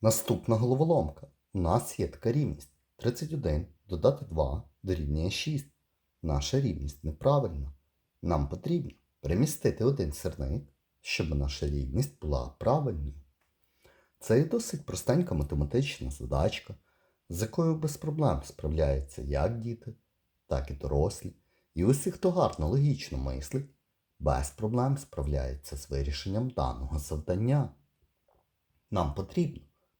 Наступна головоломка. У нас є така рівність. 31 додати 2 дорівнює 6. Наша рівність неправильна. Нам потрібно перемістити один сирник, щоб наша рівність була правильною. Це є досить простенька математична задачка, з якою без проблем справляються як діти, так і дорослі. І усі, хто гарно логічно мислить, без проблем справляється з вирішенням даного завдання. Нам потрібно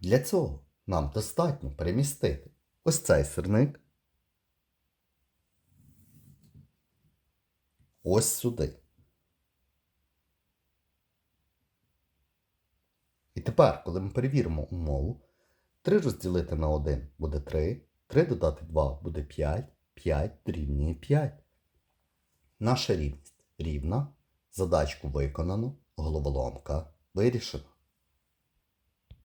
Для цього нам достатньо перемістити ось цей сирник ось сюди. І тепер, коли ми перевіримо умову, 3 розділити на 1 буде 3, 3 додати 2 буде 5, 5 дорівнює 5. Наша рівність рівна, задачку виконано, головоломка вирішена.